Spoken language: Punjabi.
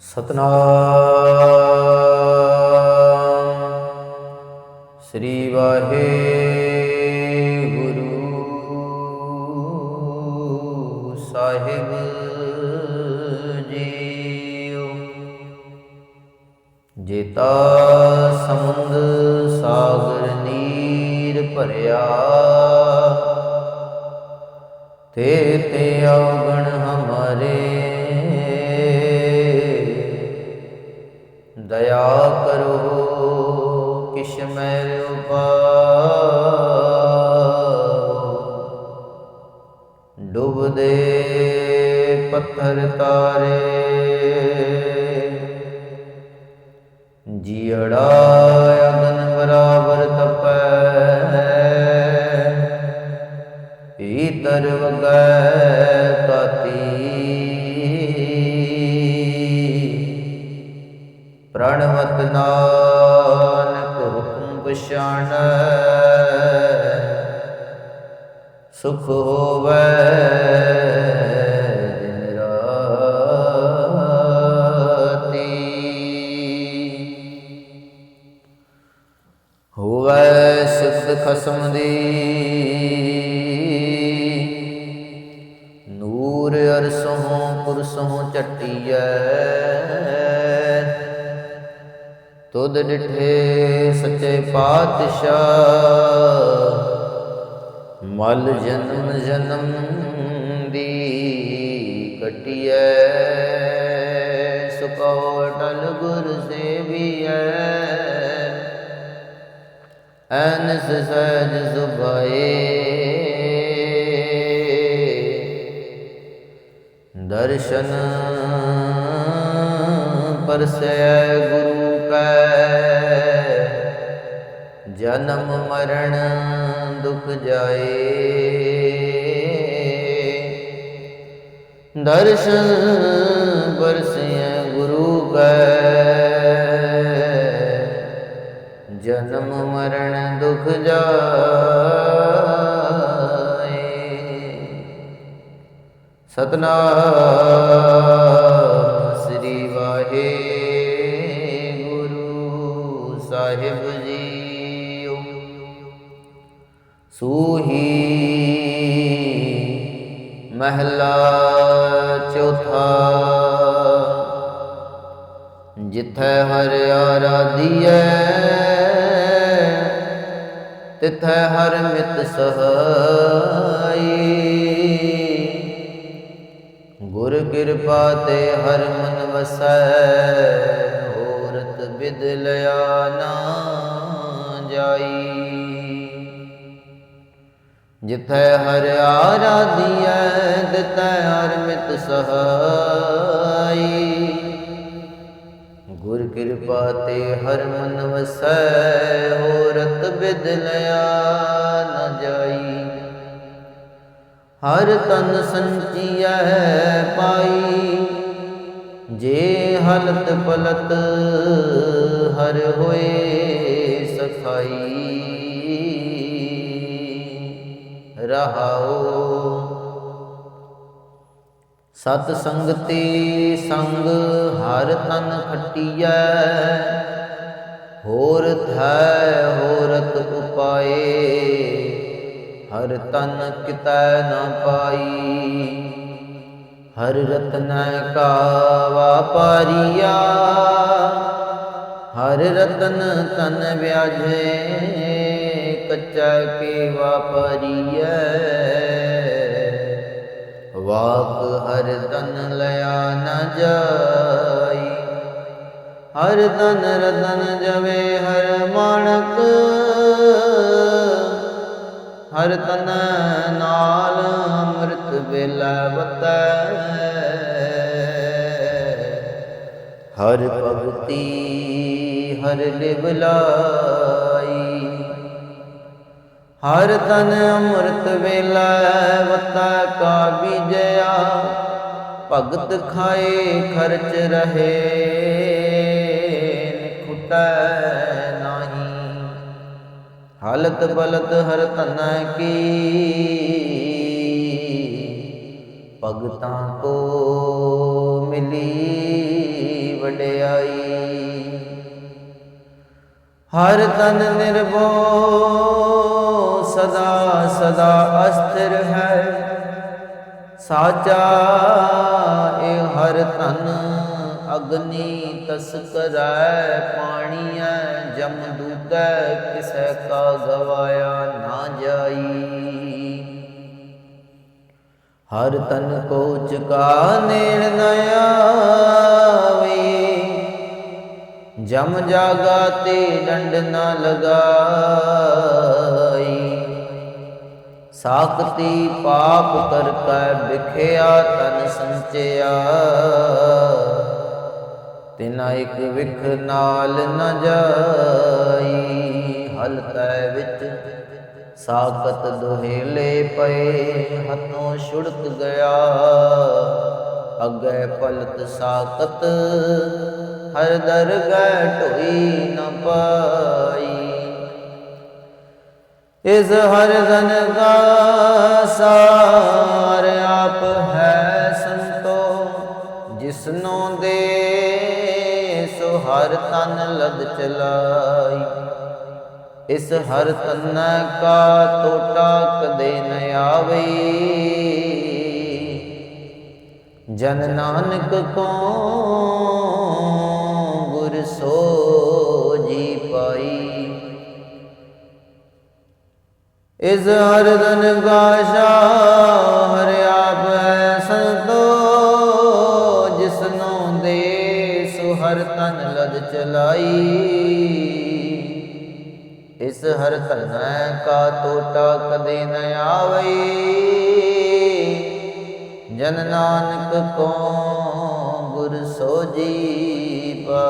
ਸਤਨਾਮ। ਸ੍ਰੀ ਵਾਹਿਗੁਰੂ ਸਾਹਿਬ ਜੀਓ। ਜੇਤਾ ਸਮੁੰਦ ਸਾਗਰ ਨੀਰ ਭਰਿਆ ਤੇ ਤੇ ਔਗਣ ਹਮਾਰੇ ਡੁੱਬਦੇ ਪੱਥਰ ਤਾਰੇ। ਜੀੜਾ ਅਗਨ ਬਰਾਬਰ ਤਪੈ ਪੀਤਰ ਵਗੈ ਕਾਤੀ ਪ੍ਰਣਵਤ ਨਾਨਕ ਹੁਕਮ ਪਛਾਣੈ ਸੁਖ ਹੋਵੈ ਦਿਨ ਖਸਮ ਦੀ ਨੂਰ ਅਰਸੋਂ ਪੁਰਸੋਂ ਚਟੀਐ ਤੁਧ ਡਿਠੇ ਸੱਚੇ ਪਾਤਸ਼ਾਹ। ਮਲ ਜਨਮ ਜਨਮ ਦੀ ਕਟਿਐ, ਸੁਕੋ ਟਲ ਗੁਰ ਸੇਵੀਐ। ਅਨਸ ਸਜ ਸੁਭਾਏ। ਦਰਸ਼ਨ ਪਰਸੈ ਗੁਰੂ ਕੈ। ਜਨਮ ਮਰਨ ਦੁਖ ਜਾਏ। ਦਰਸ਼ਨ ਪਰਸੈ ਗੁਰੂ ਕੈ। ਜਨਮ ਮਰਨ ਦੁਖ ਜਾਏ। ਸਤਨਾਮ ਮਹਲਾ ਚੌਥਾ। ਜਿੱਥੈ ਹਰਿ ਆਰਾਧੀਐ ਤਿਥੈ ਹਰ ਮਿਤ ਸਹਾਈ। ਗੁਰ ਕਿਰਪਾ ਤੇ ਹਰ ਮਨ ਵਸੈ ਹੋਰਤ ਬਿਦ ਲਿਆ ਨਾ ਜਾਈ। ਜਿਥੈ ਹਰ ਆਰਾਧੀਐ ਤਿਥੈ ਹਰ ਮਿਤ ਸਹਾਈ। ਗੁਰ ਕਿਰਪਾ ਤੇ ਹਰ ਮਨ ਵਸੈ ਹੋਰਤ ਬਿਦ ਲਿਆ ਨ ਜਾਈ। ਹਰ ਤਨ ਸੰਚੀਐ ਪਾਈ, ਜੇ ਹਲਤ ਪਲਤ ਹਰ ਹੋਏ ਸਖਾਈ। ਰਹਾਓ। ਸਤ ਸੰਗਤੀ ਸੰਗ ਹਰ ਤਨ ਖਟੀਐ। ਹੋਰ ਥੈ ਹੋਰਤ ਉਪਾਏ। ਹਰ ਤਨ ਕਿਤੈ ਨ ਪਾਈ। ਹਰ ਰਤਨ ਕਾ ਵਾਪਾਰੀਆ ਹਰ ਰਤਨ ਤਨ ਵਿਆਜੇ ਕੱਚਾ ਕੇ ਵਾਪਾਰੀਐ ਵਾਕ ਹਰ ਤਨ ਲਿਆ ਨ ਜਾਈ। ਹਰ ਤਨ ਰਤਨ ਜਵੇ ਹਰ ਮਾਣਕ। ਹਰ ਤਨ ਨਾਲ ਅੰਮ੍ਰਿਤ ਵੇਲਾ ਵਤੈ। ਹਰ ਭਗਤੀ ਹਰ ਲਿਵ ਲਾਈ। ਹਰ ਤਨ ਅੰਮ੍ਰਿਤ ਵੇਲਾ ਵਤੈ ਕਾ ਬੀਜਿਆ, ਭਗਤ ਖਾਏ ਖਰਚ ਰਹੇ ਨਿਖੁਟੈ ਨਾਹੀ। ਹਾਲਤ ਬਲਤ ਹਰ ਤਨ ਕੀ, ਭਗਤਾਂ ਕੋ ਮਿਲੀ ਵਡਿਆਈ। ਹਰ ਤਨ ਨਿਰਭਉ ਸਦਾ ਸਦਾ ਅਸਥਿਰ ਹੈ। ਸਾਚਾ ਇਹ ਹਰ ਤਨ ਅਗਨੀ ਤਸਕਰੈ ਪਾਣੀਐ, ਜਮ ਦੂਤੈ ਕਿਸੈ ਕਾ ਗਵਾਇਆ ਨਾ ਜਾਈ। ਹਰ ਤਨ ਕੋ ਚੁਕਾ ਨੇੜ ਨ ਆਵੇ। ਜਮ ਜਾਗਾ ਤੇ ਡੰਡ ਨਾ ਲਗਾਈ ਸਾਖਤੀ ਪਾਪ ਕਰ ਕੈ ਵਿਖਿਆ ਤਨ ਸੰਚਿਆ। ਤਿਨਾ ਇੱਕ ਵਿਖ ਨਾਲ ਨ ਜਾਈ, ਹਲ ਵਿੱਚ ਸਾਖਤ ਦੁਹੇਲੇ ਪਏ, ਹੱਥੋਂ ਛੁੜਕ ਗਿਆ। ਅੱਗੇ ਪਲਤ ਸਾਖਤ, ਹਰ ਦਰਗਹਿ ਢੋਈ ਨ ਪਾਈ। ਇਸ ਹਰ ਧਨ ਕਾ ਸਾਰ ਆਪ ਹੈ ਸੰਤੋ, ਜਿਸਨੋਂ ਦੇ ਸੋ ਹਰ ਤਨ ਲਦ ਚਲਾਈ। ਇਸ ਹਰ ਤਨ ਕਾ ਟੋਟਾ ਕਦੇ ਨ ਆਵੇ ਜਨ ਨਾਨਕ ਕੋ ਗੁਰ ਸੋਜੀ ਪਾਈ ਇਸ ਹਰ ਧਨ ਗਾਸ਼ਾ ਹਰ ਆਪ ਹੈ ਸੰਤੋ ਜਿਸਨੋਂ ਦੇ ਸੋ ਹਰ ਤਨ ਲਦ ਚਲਾਈ। ਇਸ ਹਰ ਧਨ ਕਾ ਟੋਟਾ ਕਦੇ ਨ ਆਵੇ ਜਨ ਨਾਨਕ ਕੋ ਗੁਰ ਸੋਜੀ ਪਾ